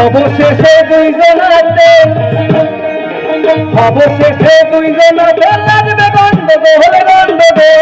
অবশেষে দুইজনাতে অবশেষে দুইজনাতে লাগবে গন্ডগোল গন্ডগোল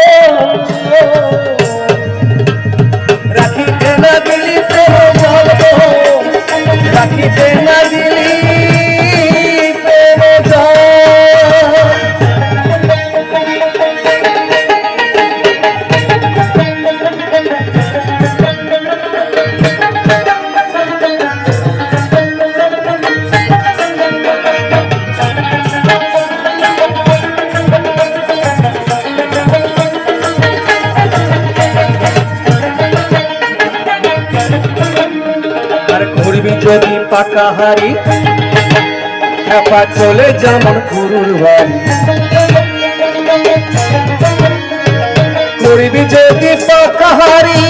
যদি পাকা হারি খেপা চলে যেমন গুরুর বাড়ি। করবি যদি পাকা হারি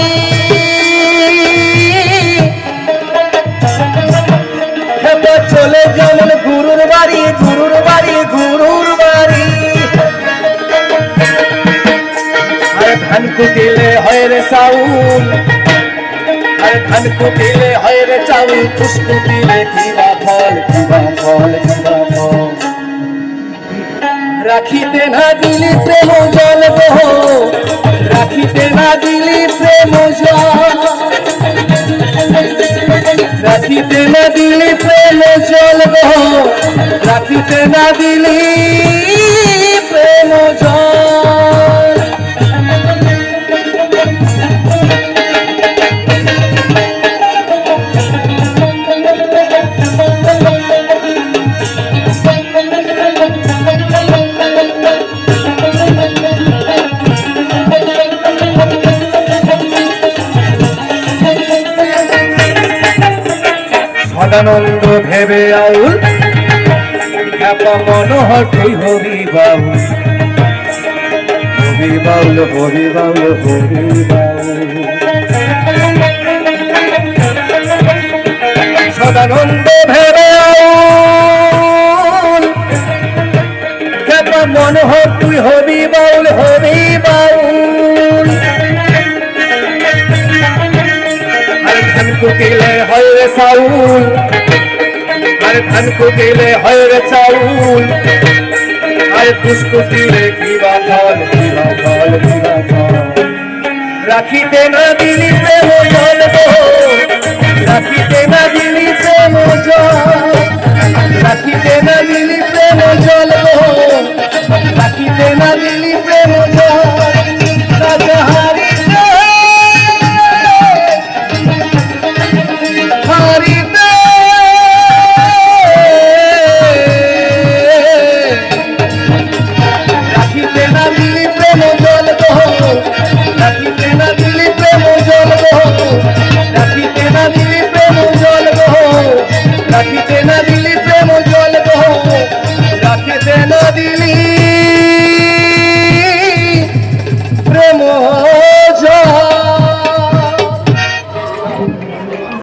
খেপা চলে যেমন গুরুর বাড়ি গুরুর বাড়ি গুরুর বাড়ি। ধান কুটিলে হয় রে সাউল আর ধান কুটিলে, হয় রে চাউল পুষ কুটিলে কিবা ফল কিবা ফল কিবা ফল। রাখিতে না দিলি প্রেম জল বহ রাখিতে না দিলি প্রেম জল। রাখিতে না দিলি প্রেম জল বহ রাখিতে না দিলি সদানন্দ ভেবে আউল। খ্যাপা মনোহর তুই হরি বাউল। হরি বাউল হরি বাউল হরি বাউল। সদানন্দ ভেবে আউল। খ্যাপা মনোহর তুই হরি বাউল হরি বাউল। কুটিলে হয় রে চাউল আর ধান কুটিলে হয় রে চাউল। আর তুষ কুটিলে কিবা ফল কিবা ফল কিবা ফল রাখিতে না দিলি প্রেম জল রাখিতে না দিলি প্রেম জল। রাখিতে না দিলি প্রেম জল রাখিতে না দিলি প্রেম ಜನರಿ